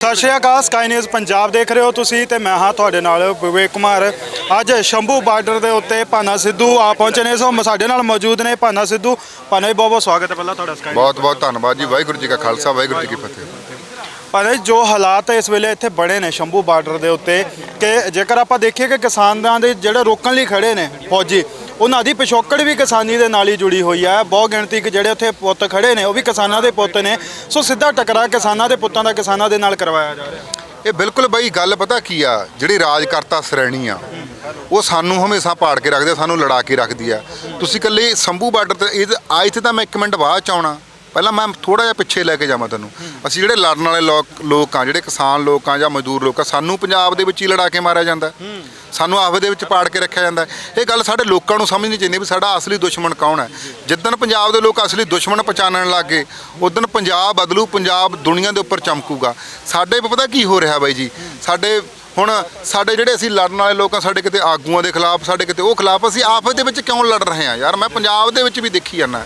ਸਤਿ ਸ਼੍ਰੀ ਅਕਾਲ ਸਕਾਈ ਨਿਊਜ਼ ਪੰਜਾਬ ਦੇਖ ਰਹੇ ਹੋ ਤੁਸੀਂ ਤੇ ਮੈਂ ਹਾਂ ਤੁਹਾਡੇ ਨਾਲ ਵਿਵੇਕ ਕੁਮਾਰ। ਅੱਜ ਸ਼ੰਭੂ ਬਾਰਡਰ ਦੇ ਉੱਤੇ ਭਾਨਾ ਸਿੱਧੂ ਆ ਪਹੁੰਚੇ ਨੇ ਸੋ ਸਾਡੇ ਨਾਲ ਮੌਜੂਦ ਨੇ ਭਾਨਾ ਸਿੱਧੂ। ਭਾਨਾ ਜੀ ਬਹੁਤ ਬਹੁਤ ਸਵਾਗਤ ਹੈ ਪਹਿਲਾਂ ਤੁਹਾਡਾ ਸਕਾਈ ਬਹੁਤ ਬਹੁਤ ਧੰਨਵਾਦ ਜੀ ਵਾਹਿਗੁਰੂ ਜੀ ਕਾ ਖਾਲਸਾ ਵਾਹਿਗੁਰੂ ਜੀ ਕੀ ਫਤਿਹ। ਭਾਨਾ ਜੀ ਜੋ ਹਾਲਾਤ ਇਸ ਵੇਲੇ ਇੱਥੇ ਬਣੇ ਨੇ ਸ਼ੰਭੂ ਬਾਰਡਰ ਦੇ ਉੱਤੇ ਕਿ ਜੇਕਰ ਆਪਾਂ ਦੇਖੀਏ ਕਿ ਕਿਸਾਨਾਂ ਦੇ ਜਿਹੜੇ ਰੋਕਣ ਲਈ ਖੜੇ ਨੇ ਫੌਜੀ ਉਹਨਾਂ ਦੀ ਪਿਛੋਕੜ ਵੀ ਕਿਸਾਨੀ ਦੇ ਨਾਲ ਹੀ ਜੁੜੀ ਹੋਈ ਹੈ। ਬਹੁਤ ਗਿਣਤੀ ਜਿਹੜੇ ਉੱਥੇ ਪੁੱਤ ਖੜੇ ਨੇ, ਉਹ ਵੀ ਕਿਸਾਨਾਂ ਦੇ ਪੁੱਤ ਨੇ। ਸੋ ਸਿੱਧਾ ਟਕਰਾ ਕਿਸਾਨਾਂ ਦੇ ਪੁੱਤਾਂ ਦਾ ਕਿਸਾਨਾਂ ਦੇ ਨਾਲ ਕਰਵਾਇਆ ਜਾ ਰਿਹਾ। ਇਹ ਬਿਲਕੁਲ ਬਈ ਗੱਲ ਪਤਾ ਕੀ ਆ, ਜਿਹੜੀ ਰਾਜਕਰਤਾ ਸ਼੍ਰੇਣੀ ਆ, ਉਹ ਸਾਨੂੰ ਹਮੇਸ਼ਾ ਪਾੜ ਕੇ ਰੱਖਦੇ ਸਾਨੂੰ ਲੜਾ ਕੇ ਰੱਖਦੀ ਆ। ਤੁਸੀਂ ਇਕੱਲੇ ਸੰਭੂ ਬਾਰਡਰ ਤੇ, ਇਹ ਆ ਇੱਥੇ ਤਾਂ ਮੈਂ ਇੱਕ ਮਿੰਟ ਬਾਅਦ ਚ ਆਉਣਾ। ਪਹਿਲਾਂ ਮੈਂ ਥੋੜਾ ਜਿਹਾ ਪਿੱਛੇ ਲੈ ਕੇ ਜਾਵਾਂ ਤੁਹਾਨੂੰ ਅਸੀਂ ਜਿਹੜੇ ਲੜਨ ਵਾਲੇ ਲੋਕ ਲੋਕ ਆ ਜਿਹੜੇ ਕਿਸਾਨ ਲੋਕ ਆ ਜਾਂ ਮਜ਼ਦੂਰ ਲੋਕ ਆ ਸਾਨੂੰ ਪੰਜਾਬ ਦੇ ਵਿੱਚ ਹੀ ਲੜਾ ਕੇ ਮਾਰਿਆ ਜਾਂਦਾ। ਸਾਨੂੰ ਆਪਸ ਦੇ ਵਿੱਚ ਪਾੜ ਕੇ ਰੱਖਿਆ ਜਾਂਦਾ। ਇਹ ਗੱਲ ਸਾਡੇ ਲੋਕਾਂ ਨੂੰ ਸਮਝਣੀ ਚਾਹੀਦੀ ਵੀ ਸਾਡਾ ਅਸਲੀ ਦੁਸ਼ਮਣ ਕੌਣ ਹੈ? ਜਿੱਦਣ ਪੰਜਾਬ ਦੇ ਲੋਕ ਅਸਲੀ ਦੁਸ਼ਮਣ ਪਛਾਣਨ ਲੱਗ ਗਏ ਉਦੋਂ ਪੰਜਾਬ ਬਦਲੂ ਪੰਜਾਬ ਦੁਨੀਆ ਦੇ ਉੱਪਰ ਚਮਕੂਗਾ। ਸਾਡੇ ਪਤਾ ਕੀ ਹੋ ਰਿਹਾ ਬਾਈ ਜੀ? ਸਾਡੇ ਹੁਣ ਸਾਡੇ ਜਿਹੜੇ ਅਸੀਂ ਲੜਨ ਵਾਲੇ ਲੋਕ ਆ, ਸਾਡੇ ਕਿਤੇ ਆਗੂਆਂ ਦੇ ਖਿਲਾਫ, ਸਾਡੇ ਕਿਤੇ ਉਹ ਖਿਲਾਫ, ਅਸੀਂ ਆਪਸ ਦੇ ਵਿੱਚ ਕਿਉਂ ਲੜ ਰਹੇ ਆ ਯਾਰ? ਮੈਂ ਪੰਜਾਬ ਦੇ ਵਿੱਚ ਵੀ ਦੇਖੀ ਜਾਂਦਾ।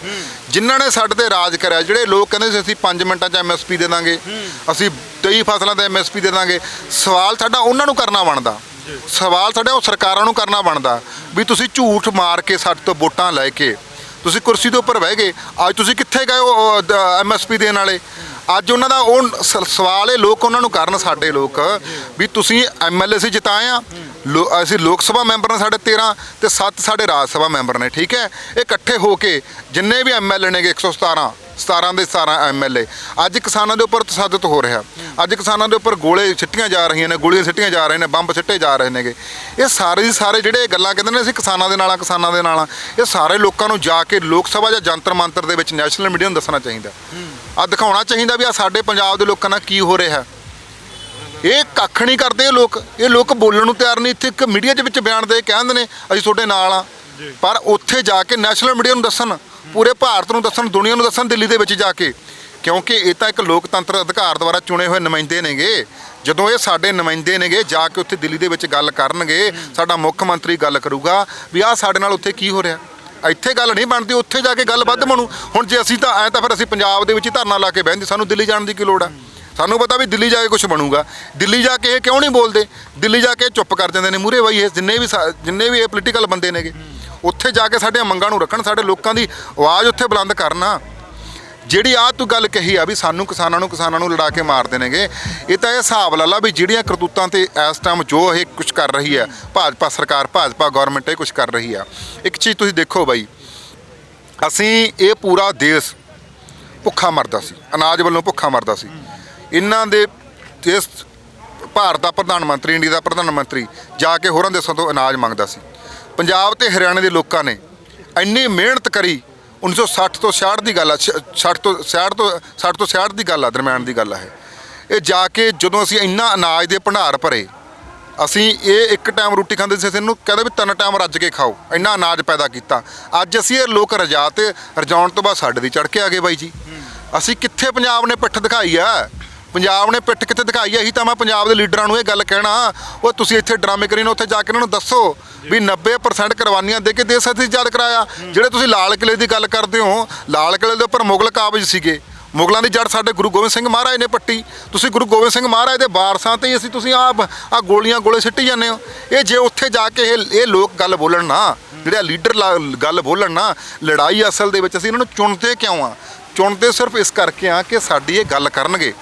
ਜਿਨ੍ਹਾਂ ਨੇ ਸਾਡੇ ਤੇ ਰਾਜ ਕਰਿਆ, ਜਿਹੜੇ ਲੋਕ ਕਹਿੰਦੇ ਸੀ, ਅਸੀਂ 5 ਮਿੰਟਾਂ 'ਚ ਐਮਐਸਪੀ ਦੇ ਦਾਂਗੇ, ਅਸੀਂ 23 ਫਸਲਾਂ ਤੇ ਐਮਐਸਪੀ ਦੇ ਦਾਂਗੇ। ਸਵਾਲ ਸਾਡਾ ਉਹਨਾਂ ਨੂੰ ਕਰਨਾ ਬਣਦਾ। ਸਵਾਲ ਸਾਡਾ ਉਹ ਸਰਕਾਰਾਂ ਨੂੰ ਕਰਨਾ ਬਣਦਾ ਵੀ ਤੁਸੀਂ ਝੂਠ ਮਾਰ ਕੇ ਸਾਡੇ ਤੋਂ ਵੋਟਾਂ ਲੈ ਕੇ, ਤੁਸੀਂ ਕੁਰਸੀ ਦੇ ਉੱਪਰ ਬਹਿ ਗਏ, ਅੱਜ ਤੁਸੀਂ ਕਿੱਥੇ ਗਏ ਉਹ ਐਮਐਸਪੀ ਦੇਣ ਵਾਲੇ? ਅੱਜ ਉਹਨਾਂ ਦਾ ਉਹ ਸ- ਸਵਾਲ ਇਹ ਲੋਕ ਉਹਨਾਂ ਨੂੰ ਕਰਨ ਸਾਡੇ ਲੋਕ ਵੀ ਤੁਸੀਂ ਐਮਐਲਏ ਸੀ ਜਿਤਾਏ ਆ, ਲੋ- ਅਸੀਂ ਲੋਕ ਸਭਾ ਮੈਂਬਰ ਨੇ ਸਾਡੇ 13 ਤੇ 7 ਸਾਡੇ ਰਾਜ ਸਭਾ ਮੈਂਬਰ ਨੇ, ਠੀਕ ਹੈ? ਇਹ ਇਕੱਠੇ ਹੋ ਕੇ ਜਿੰਨੇ ਵੀ ਐਮਐਲਏ ਨੇਗੇ 117 17 ਦੇ 17 ਐਮਐਲਏ ਅੱਜ ਕਿਸਾਨਾਂ ਦੇ ਉੱਪਰ ਤਸੱਦਦ ਹੋ ਰਿਹਾ। ਅੱਜ ਕਿਸਾਨਾਂ ਦੇ ਉੱਪਰ ਗੋਲੇ ਸਿੱਟੀਆਂ ਜਾ ਰਹੀਆਂ ਨੇ ਗੋਲੀਆਂ ਸਿੱਟੀਆਂ ਜਾ ਰਹੇ ਨੇ ਬੰਬ ਸਿੱਟੇ ਜਾ ਰਹੇ ਨੇਗੇ। ਇਹ ਸਾਰੇ ਸਾਰੇ ਜਿਹੜੇ ਗੱਲਾਂ ਕਹਿੰਦੇ ਨੇ ਅਸੀਂ ਕਿਸਾਨਾਂ ਦੇ ਨਾਲ ਆ ਕਿਸਾਨਾਂ ਦੇ ਨਾਲ ਆ ਇਹ ਸਾਰੇ ਲੋਕਾਂ ਨੂੰ ਜਾ ਕੇ ਲੋਕ ਸਭਾ ਜਾਂ ਜੰਤਰ ਮੰਤਰ ਦੇ ਵਿੱਚ ਨੈਸ਼ਨਲ ਮੀਡੀਆ ਨੂੰ ਦੱਸਣਾ ਚਾਹੀਦਾ। ਆ ਦਿਖਾਉਣਾ ਚਾਹੀਦਾ ਵੀ ਆ ਸਾਡੇ ਪੰਜਾਬ ਦੇ ਲੋਕਾਂ ਨਾਲ ਕੀ ਹੋ ਰਿਹਾ। ਇਹ ਕੱਖ ਨਹੀਂ ਕਰਦੇ ਇਹ ਲੋਕ। ਇਹ ਲੋਕ ਬੋਲਣ ਨੂੰ ਤਿਆਰ ਨਹੀਂ। ਇੱਥੇ ਇੱਕ ਮੀਡੀਆ ਦੇ ਵਿੱਚ ਬਿਆਨ ਦੇ ਕਹਿੰਦੇ ਨੇ ਅਸੀਂ ਤੁਹਾਡੇ ਨਾਲ ਆ। ਪਰ ਉੱਥੇ ਜਾ ਕੇ ਨੈਸ਼ਨਲ ਮੀਡੀਆ ਨੂੰ ਦੱਸਣ, ਪੂਰੇ ਭਾਰਤ ਨੂੰ ਦੱਸਣ, ਦੁਨੀਆ ਨੂੰ ਦੱਸਣ ਦਿੱਲੀ ਦੇ ਵਿੱਚ ਜਾ ਕੇ। ਕਿਉਂਕਿ ਇਹ ਤਾਂ ਇੱਕ ਲੋਕਤੰਤਰ ਅਧਿਕਾਰ ਦੁਆਰਾ ਚੁਣੇ ਹੋਏ ਨੁਮਾਇੰਦੇ ਨੇਗੇ। ਜਦੋਂ ਇਹ ਸਾਡੇ ਨੁਮਾਇੰਦੇ ਨੇਗੇ, ਜਾ ਕੇ ਉੱਥੇ ਦਿੱਲੀ ਦੇ ਵਿੱਚ ਗੱਲ ਕਰਨਗੇ, ਸਾਡਾ ਮੁੱਖ ਮੰਤਰੀ ਗੱਲ ਕਰੂਗਾ ਵੀ ਆਹ ਸਾਡੇ ਨਾਲ ਉੱਥੇ ਕੀ ਹੋ ਰਿਹਾ। ਇੱਥੇ ਗੱਲ ਨਹੀਂ ਬਣਦੀ, ਉੱਥੇ ਜਾ ਕੇ ਗੱਲ ਵੱਧ ਬਣੂ। ਹੁਣ ਜੇ ਅਸੀਂ ਤਾਂ ਐ ਤਾਂ ਫਿਰ ਅਸੀਂ ਪੰਜਾਬ ਦੇ ਵਿੱਚ ਧਰਨਾ ਲਾ ਕੇ ਬਹਿੰਦੇ ਸਾਨੂੰ ਦਿੱਲੀ ਜਾਣ ਦੀ ਕੀ ਲੋੜ ਆ? ਸਾਨੂੰ ਪਤਾ ਵੀ ਦਿੱਲੀ ਜਾ ਕੇ ਕੁਝ ਬਣੂਗਾ। ਦਿੱਲੀ ਜਾ ਕੇ ਇਹ ਕਿਉਂ ਨਹੀਂ ਬੋਲਦੇ? ਦਿੱਲੀ ਜਾ ਕੇ ਇਹ ਚੁੱਪ ਕਰ ਜਾਂਦੇ ਨੇ ਮੂਰੇ ਬਾਈ ਇਹ, ਜਿੰਨੇ ਵੀ ਸਾ- ਜਿੰਨੇ ਵੀ ਇਹ ਪੋਲੀਟੀਕਲ ਬੰਦੇ ਨੇਗੇ। ਉੱਥੇ ਜਾ ਕੇ ਸਾਡੀਆਂ ਮੰਗਾਂ ਨੂੰ ਰੱਖਣ, ਸਾਡੇ ਲੋਕਾਂ ਦੀ ਆਵਾਜ਼ ਉੱਥੇ ਬੁਲੰਦ ਕਰਨਾ। ਜਿਹੜੀ ਆ ਤੂੰ ਗੱਲ ਕਹੀ ਆ ਵੀ ਸਾਨੂੰ ਕਿਸਾਨਾਂ ਨੂੰ ਕਿਸਾਨਾਂ ਨੂੰ ਲੜਾ ਕੇ ਮਾਰਦੇ ਨੇਗੇ ਇਹ ਤਾਂ ਇਹ ਹਿਸਾਬ ਲਾ ਲਾ ਵੀ ਜਿਹੜੀਆਂ ਕਰਤੂਤਾਂ ਤੇ ਇਸ ਟਾਈਮ ਜੋ ਇਹ ਕੁਝ ਕਰ ਰਹੀ ਹੈ, ਭਾਜਪਾ ਸਰਕਾਰ, ਭਾਜਪਾ ਗਵਰਨਮੈਂਟ ਇਹ ਕੁਝ ਕਰ ਰਹੀ ਆ। ਇੱਕ ਚੀਜ਼ ਤੁਸੀਂ ਦੇਖੋ ਬਾਈ, ਅਸੀਂ ਇਹ ਪੂਰਾ ਦੇਸ਼ ਭੁੱਖਾ ਮਰਦਾ ਸੀ, ਅਨਾਜ ਵੱਲੋਂ ਭੁੱਖਾ ਮਰਦਾ ਸੀ। ਇਹਨਾਂ ਦੇ ਇਸ ਭਾਰਤ ਦਾ ਪ੍ਰਧਾਨ ਮੰਤਰੀ, ਇੰਡੀਆ ਦਾ ਪ੍ਰਧਾਨ ਮੰਤਰੀ ਜਾ ਕੇ ਹੋਰਾਂ ਦੇਸ਼ਾਂ ਤੋਂ ਅਨਾਜ ਮੰਗਦਾ ਸੀ। ਪੰਜਾਬ ਤੇ ਹਰਿਆਣੇ ਦੇ ਲੋਕਾਂ ਨੇ ਇੰਨੀ ਮਿਹਨਤ ਕਰੀ 1960 ਤੋਂ 66 ਦੀ ਗੱਲ ਆ 60 ਤੋਂ 66 ਤੋਂ 60 ਤੋਂ 66 ਦੀ ਗੱਲ ਆ, ਦਰਮਿਆਨ ਦੀ ਗੱਲ ਆ ਇਹ। ਜਾ ਕੇ ਜਦੋਂ ਅਸੀਂ ਇੰਨਾ ਅਨਾਜ ਦੇ ਭੰਡਾਰ ਭਰੇ, ਅਸੀਂ ਇਹ ਇੱਕ ਟਾਈਮ ਰੋਟੀ ਖਾਂਦੇ ਸੀ, ਅਸੀਂ ਇਹਨੂੰ ਕਹਿੰਦੇ ਵੀ ਤਿੰਨ ਟਾਈਮ ਰੱਜ ਕੇ ਖਾਓ, ਇੰਨਾ ਅਨਾਜ ਪੈਦਾ ਕੀਤਾ। ਅੱਜ ਅਸੀਂ ਇਹ ਲੋਕ ਰਜਾ ਤੇ ਰਜਾਉਣ ਤੋਂ ਬਾਅਦ ਸਾਡੇ ਦੀ ਚੜ ਕੇ ਆ ਗਏ ਬਾਈ ਜੀ। ਅਸੀਂ ਕਿੱਥੇ ਪੰਜਾਬ ਨੇ ਪਿੱਠ ਦਿਖਾਈ ਆ? ਪੰਜਾਬ ਨੇ ਪਿੱਠ ਕਿੱਥੇ ਦਿਖਾਈ ਆ? ਇਹੀ ਤਾਂ ਮੈਂ ਪੰਜਾਬ ਦੇ ਲੀਡਰਾਂ ਨੂੰ ਇਹ ਗੱਲ ਕਹਿਣਾ। ਉਹ ਤੁਸੀਂ ਇੱਥੇ ਡਰਾਮੇ ਕਰੀ ਨਾ, ਉੱਥੇ ਜਾ ਕੇ ਇਹਨਾਂ ਨੂੰ ਦੱਸੋ ਵੀ 90% ਕੁਰਬਾਨੀਆਂ ਦੇ ਕੇ ਦੇਸ਼ ਅਸੀਂ ਆਜ਼ਾਦ ਕਰਾਇਆ। ਜਿਹੜੇ ਤੁਸੀਂ ਲਾਲ ਕਿਲੇ ਦੀ ਗੱਲ ਕਰਦੇ ਹੋ, ਲਾਲ ਕਿਲੇ ਦੇ ਉੱਪਰ ਮੁਗਲ ਕਾਬਜ ਸੀਗੇ। ਮੁਗਲਾਂ ਦੀ ਜੜ ਸਾਡੇ ਗੁਰੂ ਗੋਬਿੰਦ ਸਿੰਘ ਮਹਾਰਾਜ ਨੇ ਪੱਟੀ। ਤੁਸੀਂ ਗੁਰੂ ਗੋਬਿੰਦ ਸਿੰਘ ਮਹਾਰਾਜ ਦੇ ਵਾਰਸਾਂ ਤੇ ਹੀ ਅਸੀਂ ਤੁਸੀਂ ਆਪ ਆ ਗੋਲੀਆਂ ਗੋਲੇ ਸਿੱਟੀ ਜਾਂਦੇ ਹੋ। ਇਹ ਜੇ ਉੱਥੇ ਜਾ ਕੇ ਇਹ ਇਹ ਲੋਕ ਗੱਲ ਬੋਲਣ ਨਾ, ਜਿਹੜੇ ਲੀਡਰ ਗੱਲ ਬੋਲਣ ਨਾ, ਲੜਾਈ ਅਸਲ ਦੇ ਵਿੱਚ ਅਸੀਂ ਇਹਨਾਂ ਨੂੰ ਚੁਣਦੇ ਕਿਉਂ ਆ? ਚੁਣਦੇ ਸਿਰਫ ਇਸ ਕਰਕੇ ਆ ਕਿ ਸਾਡੀ ਇਹ ਗੱਲ ਕਰਨਗੇ।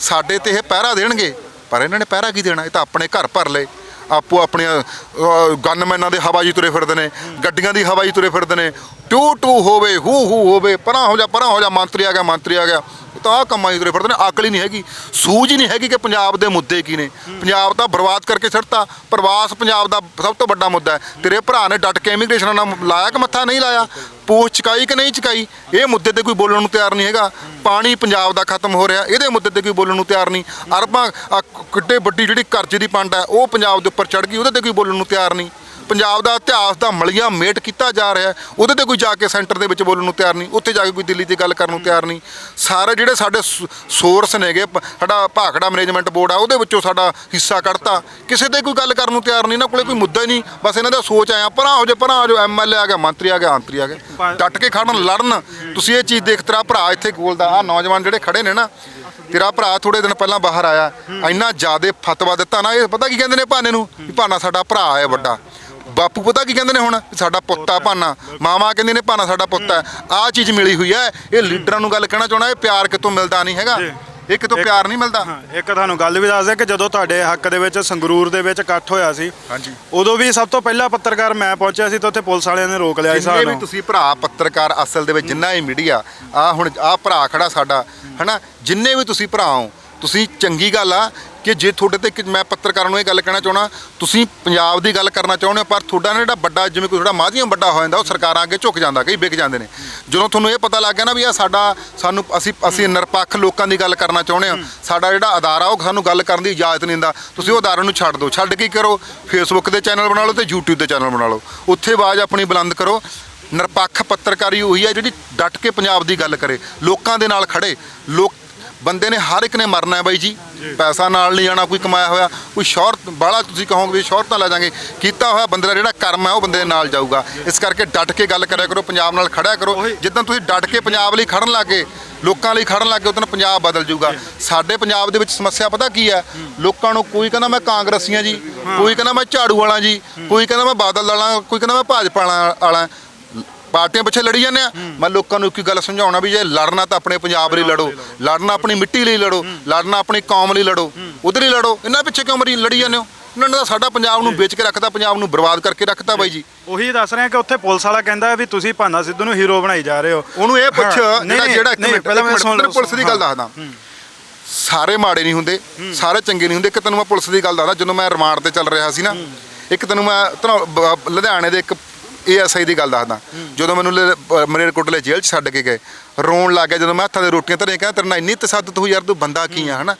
ਸਾਡੇ ਤੇ ਇਹ ਪਹਿਰਾ ਦੇਣਗੇ। ਪਰ ਇਹਨਾਂ ਨੇ ਪਹਿਰਾ ਕੀ ਦੇਣਾ? ਇਹ ਤਾਂ ਆਪਣੇ ਘਰ ਭਰ ਲਏ। ਆਪੋ ਆਪਣੀਆਂ ਅਹ, ਗਨਮੈਨਾਂ ਦੇ ਜੀ ਤੁਰੇ ਫਿਰਦੇ ਨੇ ਗੱਡੀਆਂ ਦੀ ਹਵਾ ਜੀ ਤੁਰੇ ਫਿਰਦੇ ਨੇ। ਟੂ ਟੂ ਹੋਵੇ ਹੂ ਹੂ ਹੋਵੇ ਪਰਾਂ ਹੋ ਜਾ ਪਰਾਂ ਹੋ ਜਾ ਮੰਤਰੀ ਆ ਗਿਆ ਮੰਤਰੀ ਆ ਗਿਆ। ਤਾਂ ਆ ਕੰਮਾਂ 'ਚ ਤੁਰੇ ਫਿਰਦੇ ਨੇ, ਅਕਲ ਹੀ ਨਹੀਂ ਹੈਗੀ, ਸੂਝ ਹੀ ਨਹੀਂ ਹੈਗੀ ਕਿ ਪੰਜਾਬ ਦੇ ਮੁੱਦੇ ਕੀ ਨੇ। ਪੰਜਾਬ ਤਾਂ ਬਰਬਾਦ ਕਰਕੇ ਛੱਡਤਾ ਪ੍ਰਵਾਸ ਪੰਜਾਬ ਦਾ ਸਭ ਤੋਂ ਵੱਡਾ ਮੁੱਦਾ ਹੈ। ਤੇਰੇ ਭਰਾ ਨੇ ਡਟ ਕੇ ਇਮੀਗ੍ਰੇਸ਼ਨ ਨਾਲ ਲਾਇਆ ਕਿ ਮੱਥਾ ਨਹੀਂ ਲਾਇਆ? ਪੂਛ ਚਕਾਈ ਕਿ ਨਹੀਂ ਚਕਾਈ? ਇਹ ਮੁੱਦੇ ਤੇ ਕੋਈ ਬੋਲਣ ਨੂੰ ਤਿਆਰ ਨਹੀਂ ਹੈਗਾ। ਪਾਣੀ ਪੰਜਾਬ ਦਾ ਖਤਮ ਹੋ ਰਿਹਾ, ਇਹਦੇ ਮੁੱਦੇ ਤੇ ਕੋਈ ਬੋਲਣ ਨੂੰ ਤਿਆਰ ਨਹੀਂ। ਅਰਬਾਂ ਕਿੱਡੇ ਵੱਡੀ ਜਿਹੜੀ ਕਰਜ਼ੇ ਦੀ ਪੰਡ ਹੈ, ਉਹ ਪੰਜਾਬ ਦੇ ਉੱਪਰ ਚੜ ਗਈ, ਉਹਦੇ ਤੇ ਕੋਈ ਬੋਲਣ ਨੂੰ ਤਿਆਰ ਨਹੀਂ। ਪੰਜਾਬ ਦਾ ਇਤਿਹਾਸ ਦਾ ਮਲੀਆ ਮੇਟ ਕੀਤਾ ਜਾ ਰਿਹਾ ਉਹਦੇ ਤੇ ਕੋਈ ਜਾ ਕੇ ਸੈਂਟਰ ਦੇ ਵਿੱਚ ਬੋਲਣ ਨੂੰ ਤਿਆਰ ਨਹੀਂ। ਉੱਥੇ ਜਾ ਕੇ ਕੋਈ ਦਿੱਲੀ ਦੀ ਗੱਲ ਕਰਨ ਨੂੰ ਤਿਆਰ ਨਹੀਂ। ਸਾਰੇ ਜਿਹੜੇ ਸਾਡੇ ਸੋਰਸ ਨੇਗੇ, ਪ- ਸਾਡਾ ਭਾਖੜਾ ਮੈਨੇਜਮੈਂਟ ਬੋਰਡ ਆ, ਉਹਦੇ ਵਿੱਚੋਂ ਸਾਡਾ ਹਿੱਸਾ ਕੱਢਤਾ। ਕਿਸੇ ਤੇ ਕੋਈ ਗੱਲ ਕਰਨ ਨੂੰ ਤਿਆਰ ਨਹੀਂ, ਇਹਨਾਂ ਕੋਲੇ ਕੋਈ ਮੁੱਦਾ ਹੀ ਨਹੀਂ। ਬਸ ਇਹਨਾਂ ਦਾ ਸੋਚ ਆਇਆ ਪਰਾਂ ਹੋ ਜਾ ਪਰਾਂ ਹੋ ਜਾ ਐਮਐਲਏ ਆ ਗਿਆ, ਮੰਤਰੀ ਆ ਗਿਆ, ਮੰਤਰੀ ਆ ਗਿਆ। ਡਟ ਕੇ ਖੜਨ, ਲੜਨ। ਤੁਸੀਂ ਇਹ ਚੀਜ਼ ਦੇਖ, ਤੇਰਾ ਭਰਾ ਇੱਥੇ ਬੋਲਦਾ ਆ ਨੌਜਵਾਨ ਜਿਹੜੇ ਖੜੇ ਨੇ ਨਾ, ਤੇਰਾ ਭਰਾ ਥੋੜੇ ਦਿਨ ਪਹਿਲਾਂ ਬਾਹਰ ਆਇਆ। ਇੰਨਾ ਜ਼ਿਆਦਾ ਫਤਵਾ ਦਿੱਤਾ ਨਾ, ਇਹ ਪਤਾ ਕੀ ਕਹਿੰਦੇ ਨੇ ਭਾਨੇ ਨੂੰ? ਵੀ ਭਾਨਾ ਸਾਡਾ ਭਰਾ ਹੈ ਵੱਡਾ। ਬਾਪੂ ਪਤਾ ਕੀ ਕਹਿੰਦੇ ਨੇ ਹੁਣ? ਵੀ ਸਾਡਾ ਪੁੱਤ ਭਾਨਾ। ਮਾਮਾ ਕਹਿੰਦੇ ਨੇ ਭਾਨਾ ਸਾਡਾ ਪੁੱਤ ਹੈ। ਆਹ ਚੀਜ਼ ਮਿਲੀ ਹੋਈ ਹੈ। ਇਹ ਲੀਡਰਾਂ ਨੂੰ ਗੱਲ ਕਹਿਣਾ ਚਾਹਣਾ ਇਹ ਪਿਆਰ ਕਿਤੋਂ ਮਿਲਦਾ ਨਹੀਂ ਹੈਗਾ? ਜੀ। ਇਹ ਕਿਤੋਂ ਪਿਆਰ ਨਹੀਂ ਮਿਲਦਾ। ਹਾਂ, ਇੱਕ ਤੁਹਾਨੂੰ ਗੱਲ ਵੀ ਦੱਸ ਦਿਆਂ ਕਿ ਜਦੋਂ ਤੁਹਾਡੇ ਹੱਕ ਦੇ ਵਿੱਚ ਸੰਗਰੂਰ ਦੇ ਵਿੱਚ ਇਕੱਠ ਹੋਇਆ ਸੀ ਹਾਂਜੀ। ਉਦੋਂ ਵੀ ਸਭ ਤੋਂ ਪਹਿਲਾਂ ਪੱਤਰਕਾਰ ਮੈਂ ਪਹੁੰਚਿਆ ਸੀ ਤੇ ਉੱਥੇ ਪੁਲਿਸ ਵਾਲਿਆਂ ਨੇ ਰੋਕ ਲਿਆ ਸੀ ਜਿੰਨੇ ਵੀ ਸਾਨੂੰ ਤੁਸੀਂ ਭਰਾ ਪੱਤਰਕਾਰ ਅਸਲ ਦੇ ਵਿੱਚ ਜਿੰਨਾ ਹੀ ਮੀਡੀਆ ਆ ਹੁਣ ਆ ਭਰਾ ਖੜਾ ਸਾਡਾ ਹਨਾ? ਜਿੰਨੇ ਵੀ ਤੁਸੀਂ ਭਰਾ ਹੋ ਤੁਸੀਂ ਚੰਗੀ ਗੱਲ ਆ ਕਿ ਜੇ ਤੁਹਾਡੇ ਤੇ ਕਿ- ਮੈਂ ਪੱਤਰਕਾਰਾਂ ਨੂੰ ਇਹ ਗੱਲ ਕਹਿਣਾ ਚਾਹਣਾ ਤੁਸੀਂ ਪੰਜਾਬ ਦੀ ਗੱਲ ਕਰਨਾ ਚਾਹੁੰਦੇ ਹੋ ਪਰ ਤੁਹਾਡਾ ਨਾ ਜਿਹੜਾ ਵੱਡਾ ਜਿਵੇਂ ਕੋਈ ਤੁਹਾਡਾ ਮਾਧਿਅਮ ਵੱਡਾ ਹੋ ਜਾਂਦਾ ਉਹ ਸਰਕਾਰਾਂ ਅੱਗੇ ਝੁਕ ਜਾਂਦਾ ਕਈ ਵਿਕ ਜਾਂਦੇ ਨੇ। ਜਦੋਂ ਤੁਹਾਨੂੰ ਇਹ ਪਤਾ ਲੱਗ ਗਿਆ ਨਾ ਵੀ ਆ ਸਾਡਾ ਸਾਨੂੰ ਅਸੀਂ ਅਸੀਂ ਨਿਰਪੱਖ ਲੋਕਾਂ ਦੀ ਗੱਲ ਕਰਨਾ ਚਾਹੁੰਦੇ ਹਾਂ ਸਾਡਾ ਜਿਹੜਾ ਅਦਾਰਾ ਉਹ ਸਾਨੂੰ ਗੱਲ ਕਰਨ ਦੀ ਇਜਾਜ਼ਤ ਨਹੀਂ ਦਿੰਦਾ। ਤੁਸੀਂ ਉਹ ਅਦਾਰੇ ਨੂੰ ਛੱਡ ਦਿਓ ਛੱਡ ਕੇ ਕੀ ਕਰੋ? ਫੇਸਬੁੱਕ ਦੇ ਚੈਨਲ ਬਣਾ ਲਓ ਤੇ YouTube ਦੇ ਚੈਨਲ ਬਣਾ ਲਓ। ਉੱਥੇ ਆਵਾਜ਼ ਆਪਣੀ ਬੁਲੰਦ ਕਰੋ। ਨਿਰਪੱਖ ਪੱਤਰਕਾਰੀ ਉਹੀ ਹੈ ਜਿਹੜੀ ਡਟ ਕੇ ਪੰਜਾਬ ਦੀ ਗੱਲ ਕਰੇ। ਲੋਕਾਂ ਦੇ ਨਾਲ ਖੜੇ। ਲੋਕ ਬੰਦੇ ਨੇ ਹਰ ਇੱਕ ਨੇ ਮਰਨਾ ਹੈ ਬਾਈ ਜੀ। ਪੈਸਾ ਨਾਲ ਨਹੀਂ ਜਾਣਾ ਕੋਈ ਕਮਾਇਆ ਹੋਇਆ। ਕੋਈ ਸ਼ੌਹਰਤ ਬਾਹਲਾ ਤੁਸੀਂ ਕਹੋਗੇ ਵੀ ਸ਼ੌਹਰਤਾਂ ਲੈ ਜਾਾਂਗੇ। ਕੀਤਾ ਹੋਇਆ ਬੰਦੇ ਦਾ ਜਿਹੜਾ ਕਰਮ ਹੈ ਉਹ ਬੰਦੇ ਨਾਲ ਜਾਊਗਾ। ਇਸ ਕਰਕੇ ਡਟ ਕੇ ਗੱਲ ਕਰਿਆ ਕਰੋ ਪੰਜਾਬ ਨਾਲ ਖੜਿਆ ਕਰੋ। ਜਿੱਦਾਂ ਤੁਸੀਂ ਡਟ ਕੇ ਪੰਜਾਬ ਲਈ ਖੜਨ ਲੱਗੇ ਲੋਕਾਂ ਲਈ ਖੜਨ ਲੱਗੇ ਉਦੋਂ ਪੰਜਾਬ ਬਦਲ ਜਾਊਗਾ। ਸਾਡੇ ਪੰਜਾਬ ਦੇ ਵਿੱਚ ਸਮੱਸਿਆ ਪਤਾ ਕੀ ਹੈ? ਲੋਕਾਂ ਨੂੰ ਕੋਈ ਕਹਿੰਦਾ ਮੈਂ ਕਾਂਗਰਸੀਆਂ ਜੀ ਕੋਈ ਕਹਿੰਦਾ ਮੈਂ ਝਾੜੂ ਵਾਲਾ ਜੀ ਕੋਈ ਕਹਿੰਦਾ ਮੈਂ ਬਾਦਲ ਵਾਲਾ ਕੋਈ ਕਹਿੰਦਾ ਮੈਂ ਭਾਜਪਾ ਵਾਲਾ ਵਾਲਾ। ਪਾਰਟੀਆਂ ਪਿੱਛੇ ਲੜੀ ਜਾਂਦੇ ਆ। ਮੈਂ ਲੋਕਾਂ ਨੂੰ ਇੱਕ ਗੱਲ ਸਮਝਾਉਣਾ ਵੀ ਜੇ ਲੜਨਾ ਤਾਂ ਆਪਣੇ ਪੰਜਾਬ ਲਈ ਲੜੋ ਲੜਨਾ ਆਪਣੀ ਮਿੱਟੀ ਲਈ ਲੜੋ ਲੜਨਾ ਆਪਣੀ ਕੌਮ ਲਈ ਲੜੋ ਉਧਰ ਹੀ ਲੜੋ। ਇਹਨਾਂ ਪਿੱਛੇ ਕਿਉਂ ਮਰੀ ਲੜੀ ਜਾਂਦੇ ਹੋ? ਇਹਨਾਂ ਨੇ ਤਾਂ ਸਾਡਾ ਪੰਜਾਬ ਨੂੰ ਵੇਚ ਕੇ ਰੱਖਤਾ ਪੰਜਾਬ ਨੂੰ ਬਰਬਾਦ ਕਰਕੇ ਰੱਖਤਾ ਬਾਈ ਜੀ। ਉਹੀ ਦੱਸ ਰਹੇ ਆ ਕਿ ਉੱਥੇ ਪੁਲਿਸ ਵਾਲਾ ਕਹਿੰਦਾ ਵੀ ਤੁਸੀਂ ਭਾਨਾ ਸਿੱਧੂ ਨੂੰ ਹੀਰੋ ਬਣਾਈ ਜਾ ਰਹੇ ਹੋ। ਉਹਨੂੰ ਇਹ ਪੁੱਛ ਜਿਹੜਾ ਇੱਕ ਮਿੰਟ ਪਹਿਲਾਂ ਮੈਂ ਸੁਣ ਪੁਲਿਸ ਦੀ ਗੱਲ। ਦੱਸਦਾ। ਸਾਰੇ ਮਾੜੇ ਨਹੀਂ ਹੁੰਦੇ ਸਾਰੇ ਚੰਗੇ ਨਹੀਂ ਹੁੰਦੇ। ਇੱਕ ਤੈਨੂੰ ਮੈਂ ਪੁਲਿਸ ਦੀ ਗੱਲ ਦੱਸਦਾ ਜਦੋਂ ਮੈਂ ਰਿਮਾਂਡ ਤੇ ਚੱਲ ਰਿਹਾ ਸੀ ਨਾ ਇੱਕ ਤੈਨੂੰ ਮੈਂ ਲੁਧਿਆਣੇ ਦੇ ਇੱਕ ਏਐਸਆਈ ਦੀ ਗੱਲ ਦੱਸਦਾ। ਜਦੋਂ ਮੈਨੂੰ ਮਰੇਰਕੋਟਲੇ ਜੇਲ੍ਹ 'ਚ ਛੱਡ ਕੇ ਗਏ ਰੋਣ ਲੱਗ ਗਿਆ ਜਦੋਂ ਮੈਂ ਹੱਥਾਂ ਦੇ ਰੋਟੀਆਂ ਧਰੇ ਕਹਿੰਦਾ ਤੇਰੇ ਨਾਲ ਇੰਨੀ ਤਸੱਦਦ ਹੋਈ ਯਾਰ ਤੂੰ ਬੰਦਾ ਕੀ ਆ ਹਨਾ?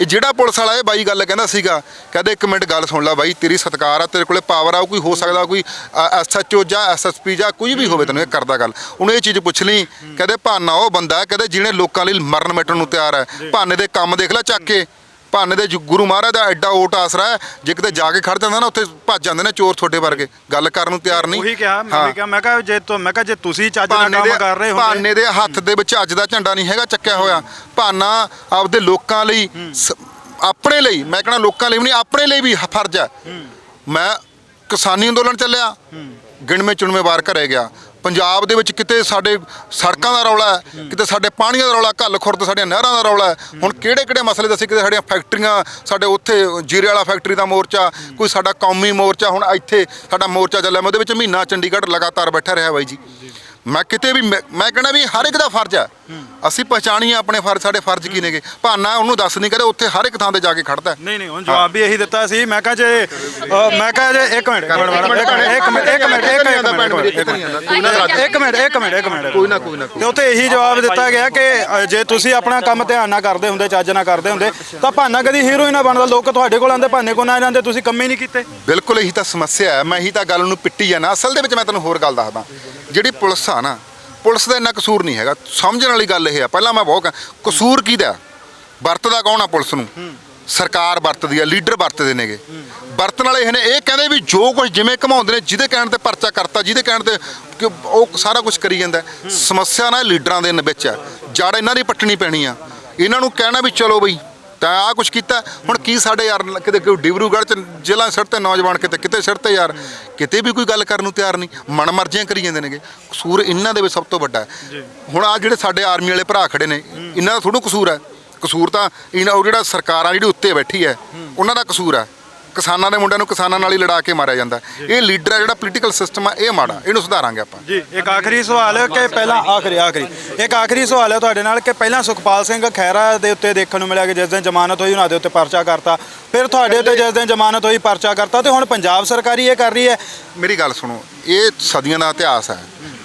ਇਹ ਜਿਹੜਾ ਪੁਲਿਸ ਵਾਲਾ ਇਹ ਬਾਈ ਗੱਲ ਕਹਿੰਦਾ ਸੀਗਾ ਕਹਿੰਦੇ ਇੱਕ ਮਿੰਟ ਗੱਲ ਸੁਣ ਲੈ ਬਾਈ ਤੇਰੀ ਸਤਕਾਰ ਆ ਤੇਰੇ ਕੋਲੇ ਪਾਵਰ ਆ ਕੋਈ ਹੋ ਸਕਦਾ ਕੋਈ ਐਸਐਚਓ ਜਾਂ ਐਸਐਸਪੀ ਜਾਂ ਕੋਈ ਵੀ ਹੋਵੇ ਤੈਨੂੰ ਇਹ ਕਰਦਾ ਗੱਲ। ਉਹਨੂੰ ਇਹ ਚੀਜ਼ ਪੁੱਛ ਲਈ ਕਹਿੰਦੇ ਭਾਨਾ ਉਹ ਬੰਦਾ ਕਹਿੰਦੇ ਜਿਹਨੇ ਲੋਕਾਂ ਲਈ ਮਰਨ ਮਿਟਣ ਨੂੰ ਤਿਆਰ ਹੈ ਭਾਨੇ ਦੇ ਕੰਮ ਦੇਖ ਲੈ ਚੱਕ ਕੇ। ਭਾਨੇ ਦੇ ਜੋ ਗੁਰੂ ਮਹਾਰਾਜ ਦਾ ਐਡਾ ਓਟ ਆਸਰਾ ਹੈ ਜੇ ਕਿਤੇ ਜਾ ਕੇ ਖੜ ਜਾਂਦਾ ਨਾ ਉੱਥੇ ਭੱਜ ਜਾਂਦੇ ਨੇ ਚੋਰ ਤੁਹਾਡੇ ਵਰਗੇ। ਗੱਲ ਕਰਨ ਨੂੰ ਤਿਆਰ ਨਹੀਂ। ਉਹੀ ਕਿਹਾ ਮੈਂ ਹਾਂ। ਵੀ ਕਿਹਾ ਮੈਂ ਕਿਹਾ ਜੇ ਤੂੰ ਮੈਂ ਕਿਹਾ ਜੇ ਤੁਸੀਂ ਚੱਜ ਨਾਲ ਭਾਨੇ ਕੰਮ ਦੇ ਕਰ ਰਹੇ ਹੁੰਦੇ। ਭਾਨੇ ਦੇ ਹੱਥ ਦੇ ਵਿੱਚ ਅੱਜ ਦਾ ਝੰਡਾ ਨਹੀਂ ਹੈਗਾ ਚੱਕਿਆ ਹੋਇਆ। ਭਾਨਾ ਆਪਦੇ ਲੋਕਾਂ ਲਈ ਸ- ਆਪਣੇ ਲਈ ਮੈਂ ਕਹਣਾ ਲੋਕਾਂ ਲਈ ਵੀ ਨਹੀਂ ਆਪਣੇ ਲਈ ਵੀ ਹ- ਫਰਜ਼ ਹੈ। ਮੈਂ ਕਿਸਾਨੀ ਅੰਦੋਲਨ ਚੱਲਿਆ। ਗਿਣਵੇਂ ਚੁਣਵੇਂ ਵਾਰ ਘਰੇ ਗਿਆ। ਪੰਜਾਬ ਦੇ ਵਿੱਚ ਕਿਤੇ ਸਾਡੇ ਸੜਕਾਂ ਦਾ ਰੌਲਾ ਹੈ, ਕਿਤੇ ਸਾਡੇ ਪਾਣੀਆਂ ਦਾ ਰੌਲਾ, ਘੱਲ ਖੁਰਦ ਸਾਡੀਆਂ ਨਹਿਰਾਂ ਦਾ ਰੌਲਾ ਹੈ। ਹੁਣ ਕਿਹੜੇ ਕਿਹੜੇ ਮਸਲੇ ਦੱਸੇ, ਕਿਤੇ ਸਾਡੀਆਂ ਫੈਕਟਰੀਆਂ, ਸਾਡੇ ਉੱਥੇ ਜੀਰੇ ਵਾਲਾ ਫੈਕਟਰੀ ਦਾ ਮੋਰਚਾ, ਕੋਈ ਸਾਡਾ ਕੌਮੀ ਮੋਰਚਾ, ਹੁਣ ਇੱਥੇ ਸਾਡਾ ਮੋਰਚਾ ਚੱਲਿਆ, ਮੈਂ ਉਹਦੇ ਵਿੱਚ ਮਹੀਨਾ ਚੰਡੀਗੜ੍ਹ ਲਗਾਤਾਰ ਬੈਠਾ ਰਿਹਾ ਬਾਈ ਜੀ। ਮੈਂ ਕਿਤੇ ਵੀ ਮੈਂ ਮੈਂ ਕਹਿਣਾ ਵੀ ਹਰ ਇੱਕ ਦਾ ਫਰਜ਼ ਹੈ ਅਸੀਂ ਪਛਾਣੀਏ ਆਪਣੇ ਫਰਜ਼ ਸਾਡੇ ਫਰਜ਼ ਕੀ ਨੇਗੇ ਭਾਨਾ ਉਹਨੂੰ ਦੱਸ ਨਹੀਂ ਕਰੇ ਉੱਥੇ ਹਰ ਇੱਕ ਥਾਂ ਤੇ ਜਾ ਕੇ ਖੜਦਾ ਨਹੀਂ ਨਹੀਂ ਹੁਣ ਜਵਾਬ ਵੀ ਇਹੀ ਦਿੱਤਾ ਸੀ ਮੈਂ ਕਹਾਂ ਜੇ ਮੈਂ ਕਹਾਂ ਜੇ ਇੱਕ ਮਿੰਟ ਇੱਕ ਮਿੰਟ ਇੱਕ ਮਿੰਟ ਇੱਕ ਮਿੰਟ ਇੱਕ ਮਿੰਟ, ਇੱਕ ਮਿੰਟ ਇੱਕ ਮਿੰਟ ਇੱਕ ਮਿੰਟ ਇੱਕ ਮਿੰਟ ਇੱਕ ਮਿੰਟ ਕੋਈ ਨਾ ਕੋਈ ਨਾ ਤੇ ਉੱਥੇ ਇਹੀ ਜਵਾਬ ਦਿੱਤਾ ਗਿਆ ਕਿ ਜੇ ਤੁਸੀਂ ਆਪਣਾ ਕੰਮ ਧਿਆਨ ਨਾਲ ਕਰਦੇ ਹੁੰਦੇ ਚੱਜ ਨਾਲ ਕਰਦੇ ਹੁੰਦੇ ਤਾਂ ਭਾਨਾ ਕਦੀ ਹੀਰੋਇਨ ਨਾ ਬਣਦਾ ਲੋਕ ਤੁਹਾਡੇ ਕੋਲ ਆਉਂਦੇ ਭਾਨੇ ਕੋਲ ਨਾ ਜਾਂਦੇ ਤੁਸੀਂ ਕੰਮ ਹੀ ਨਹੀਂ ਕੀਤੇ ਬਿਲਕੁਲ ਇਹੀ ਤਾਂ ਸਮੱਸਿਆ ਹੈ ਮੈਂ ਇਹੀ ਤਾਂ ਗੱਲ ਨੂੰ ਪਿੱਟੀ ਆ ਨਾ ਅਸਲ ਦੇ ਵਿੱਚ ਮੈਂ ਤੈਨੂੰ ਹੋਰ ਗੱਲ ਦੱਸਦਾ ਜਿਹੜੀ ਪੁਲਿਸ ਆ ਨਾ, ਪੁਲਿਸ ਦਾ ਇੰਨਾ ਕਸੂਰ ਨਹੀਂ ਹੈਗਾ। ਸਮਝਣ ਵਾਲੀ ਗੱਲ ਇਹ ਆ। ਪਹਿਲਾਂ ਮੈਂ ਬਹੁਤ ਕਹਾਂ ਕਸੂਰ ਕਿਹਦਾ ਵਰਤਦਾ ਕੌਣ ਆ ਪੁਲਿਸ ਨੂੰ? ਸਰਕਾਰ ਵਰਤਦੀ ਆ, ਲੀਡਰ ਵਰਤਦੇ ਨੇਗੇ। ਵਰਤਣ ਵਾਲੇ ਇਹ ਨੇ, ਇਹ ਕਹਿੰਦੇ ਵੀ ਜੋ ਕੁਝ ਜਿਵੇਂ ਘਮਾਉਂਦੇ ਨੇ, ਜਿਹਦੇ ਕਹਿਣ ਤੇ ਪਰਚਾ ਕਰਤਾ, ਜਿਹਦੇ ਕਹਿਣ ਤੇ ਕਿ ਉਹ ਸਾਰਾ ਕੁਝ ਕਰੀ ਜਾਂਦਾ। ਹੈ। ਸਮੱਸਿਆ ਨਾ ਇਹ ਲੀਡਰਾਂ ਦੇ ਵਿੱਚ ਹੈ ਜੜ ਇਹਨਾਂ ਦੀ ਪੱਟਣੀ ਪੈਣੀ ਆ। ਇਹਨਾਂ ਨੂੰ ਕਹਿਣਾ ਵੀ ਚਲੋ ਬਈ ਤਾਂ ਆ ਕੁਝ ਕੀਤਾ। ਹੁਣ ਕੀ ਸਾਡੇ ਯਾਰ ਕਿਤੇ ਕੋਈ ਡਿਬਰੂਗੜ੍ਹ ਚ ਜ਼ਿਲ੍ਹਾ ਸਿਰ ਤੇ ਨੌਜਵਾਨ ਕਿਤੇ ਕਿਤੇ ਸਿਰ ਤੇ ਯਾਰ ਕਿਤੇ ਵੀ ਕੋਈ ਗੱਲ ਕਰਨ ਨੂੰ ਤਿਆਰ ਨਹੀਂ। ਮਨ ਮਰਜ਼ੀਆਂ ਕਰੀ ਜਾਂਦੇ ਨੇਗੇ। ਕਸੂਰ ਇਹਨਾਂ ਦੇ ਵਿੱਚ ਸਭ ਤੋਂ ਵੱਡਾ ਹੈ। ਹੁਣ ਆ ਜਿਹੜੇ ਸਾਡੇ ਆਰਮੀ ਵਾਲੇ ਭਰਾ ਖੜੇ ਨੇ ਇਹਨਾਂ ਦਾ ਥੋੜ੍ਹਾ ਕਸੂਰ ਹੈ। ਕਸੂਰ ਤਾਂ ਇਹਨਾਂ ਉਹ ਜਿਹੜਾ ਸਰਕਾਰਾਂ ਜਿਹੜੀ ਉੱਤੇ ਬੈਠੀ ਹੈ। ਉਹਨਾਂ ਦਾ ਕਸੂਰ ਹੈ। ਕਿਸਾਨਾਂ ਦੇ ਮੁੰਡਿਆਂ ਨੂੰ ਕਿਸਾਨਾਂ ਨਾਲ ਹੀ ਲੜਾ ਕੇ ਮਾਰਿਆ ਜਾਂਦਾ ਇਹ ਲੀਡਰ ਹੈ ਜਿਹੜਾ ਪੋਲੀਟੀਕਲ ਸਿਸਟਮ ਹੈ ਇਹ ਮਾੜਾ ਇਹਨੂੰ ਸੁਧਾਰਾਂਗੇ ਆਪਾਂ। ਜੀ ਇੱਕ ਆਖਰੀ ਸਵਾਲ ਹੈ ਕਿ ਪਹਿਲਾਂ ਆਖਰੀ ਆਖਰੀ। ਇੱਕ ਆਖਰੀ ਸਵਾਲ ਹੈ ਤੁਹਾਡੇ ਨਾਲ ਕਿ ਪਹਿਲਾਂ ਸੁਖਪਾਲ ਸਿੰਘ ਖਹਿਰਾ ਦੇ ਉੱਤੇ ਦੇਖਣ ਨੂੰ ਮਿਲਿਆ ਕਿ ਜਿਸ ਦਿਨ ਜ਼ਮਾਨਤ ਹੋਈ ਉਹਨਾਂ ਦੇ ਉੱਤੇ ਪਰਚਾ ਕਰਤਾ। ਫਿਰ ਤੁਹਾਡੇ ਉੱਤੇ ਜਿਸ ਦਿਨ ਜ਼ਮਾਨਤ ਹੋਈ ਪਰਚਾ ਕਰਤਾ ਤੇ ਹੁਣ ਪੰਜਾਬ ਸਰਕਾਰੀ ਇਹ ਕਰ ਰਹੀ ਹੈ। ਮੇਰੀ ਗੱਲ ਸੁਣੋ ਇਹ ਸਦੀਆਂ ਦਾ ਇਤਿਹਾਸ ਹੈ।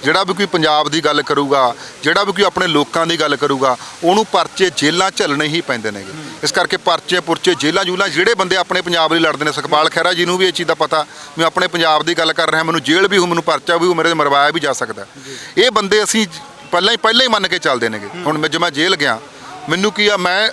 ਜਿਹੜਾ ਵੀ ਕੋਈ ਪੰਜਾਬ ਦੀ ਗੱਲ ਕਰੂਗਾ, ਜਿਹੜਾ ਵੀ ਕੋਈ ਆਪਣੇ ਲੋਕਾਂ ਦੀ ਗੱਲ ਕਰੂਗਾ, ਉਹਨੂੰ ਪਰਚੇ ਜੇਲਾਂ ਝੱਲਣੇ ਹੀ ਪੈਂਦੇ ਨੇਗੇ। ਇਸ ਕਰਕੇ ਪਰਚੇ ਪੁਰਚੇ ਜੇਲਾਂ ਜੂਲਾਂ ਜਿਹੜੇ ਬੰਦੇ ਆਪਣੇ ਪੰਜਾਬ ਲਈ ਲੜਦੇ ਨੇ, ਸੁਖਪਾਲ ਖਹਿਰਾ ਜੀ ਨੂੰ ਵੀ ਇਹ ਚੀਜ਼ ਦਾ ਪਤਾ ਮੈਂ ਆਪਣੇ ਪੰਜਾਬ ਦੀ ਗੱਲ ਕਰ ਰਿਹਾ, ਮੈਨੂੰ ਜੇਲ੍ਹ ਵੀ ਹੋ ਮੈਨੂੰ ਪਰਚਾ ਵੀ ਹੋ ਮੇਰੇ ਤੇ ਮਰਵਾਇਆ ਵੀ ਜਾ ਸਕਦਾ। ਇਹ ਬੰਦੇ ਅਸੀਂ ਪਹਿਲਾਂ ਹੀ ਪਹਿਲਾਂ ਹੀ ਮੰਨ ਕੇ ਚੱਲਦੇ ਨੇਗੇ। ਹੁਣ ਮੈਂ ਜੇ ਮੈਂ ਜੇਲ੍ਹ ਗਿਆ, ਮੈਨੂੰ ਕੀ ਆ, ਮੈਂ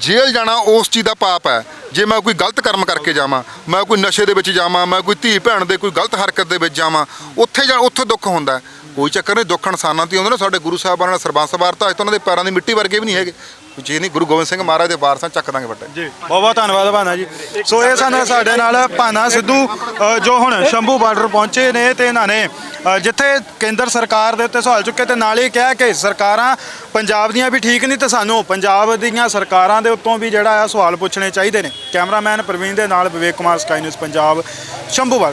ਜੇਲ੍ਹ ਜਾਣਾ ਉਸ ਚੀਜ਼ ਦਾ ਪਾਪ ਹੈ। ਜੇ ਮੈਂ ਕੋਈ ਗਲਤ ਕਰਮ ਕਰਕੇ ਜਾਵਾਂ, ਮੈਂ ਕੋਈ ਨਸ਼ੇ ਦੇ ਵਿੱਚ ਜਾਵਾਂ, ਮੈਂ ਕੋਈ ਧੀ ਭੈਣ ਦੇ ਕੋਈ ਗਲਤ ਹਰਕਤ ਦੇ ਵਿੱਚ ਜਾਵਾਂ, ਉੱਥੇ ਜਾ, ਉੱਥੇ ਦੁੱਖ ਹੁੰਦਾ। ਕੋਈ ਚੱਕਰ ਨਹੀਂ ਦੁੱਖ ਇਨਸਾਨਾਂ ਤੇ ਆਉਂਦੇ ਹੁੰਦਾ ਨਾ। ਸਾਡੇ ਗੁਰੂ ਸਾਹਿਬਾਨਾਂ ਨਾਲ ਸਰਬੰਸ ਵਾਰਤਾ ਅੱਜ ਤਾਂ ਉਹਨਾਂ ਦੇ ਪੈਰਾਂ ਦੀ ਮਿੱਟੀ ਵਰਗੇ ਵੀ ਨਹੀਂ ਹੈਗੇ। ਕੋਈ ਨਹੀਂ ਗੁਰੂ ਗੋਬਿੰਦ ਸਿੰਘ ਮਹਾਰਾਜ ਦੇ ਵਾਰਸਾਂ ਚੱਕ ਦਾਂਗੇ ਵੱਟੇ ਜੀ ਬਹੁਤ ਬਹੁਤ ਧੰਨਵਾਦ ਭਾਨਾ ਜੀ। ਸੋ ਇਹ ਸਨ ਸਾਡੇ ਨਾਲ ਭਾਨਾ ਸਿੱਧੂ ਅ, ਜੋ ਹੁਣ ਸ਼ੰਭੂ ਬਾਰਡਰ ਪਹੁੰਚੇ ਨੇ ਤੇ ਇਹਨਾਂ ਨੇ ਅ, ਜਿੱਥੇ ਕੇਂਦਰ ਸਰਕਾਰ ਦੇ ਉੱਤੇ ਸਵਾਲ ਚੁੱਕੇ ਤੇ ਨਾਲ ਹੀ ਕਿਹਾ ਕਿ ਸਰਕਾਰਾਂ ਪੰਜਾਬ ਦੀਆਂ ਵੀ ਠੀਕ ਨਹੀਂ ਤੇ ਸਾਨੂੰ ਪੰਜਾਬ ਦੀਆਂ ਸਰਕਾਰਾਂ ਦੇ ਉੱਤੋਂ ਵੀ ਜਿਹੜਾ ਆ ਸਵਾਲ ਪੁੱਛਣੇ ਚਾਹੀਦੇ ਨੇ। ਕੈਮਰਾਮੈਨ ਪ੍ਰਵੀਨ ਦੇ ਨਾਲ Vivek Kumar Sky News Punjab Shambhu border.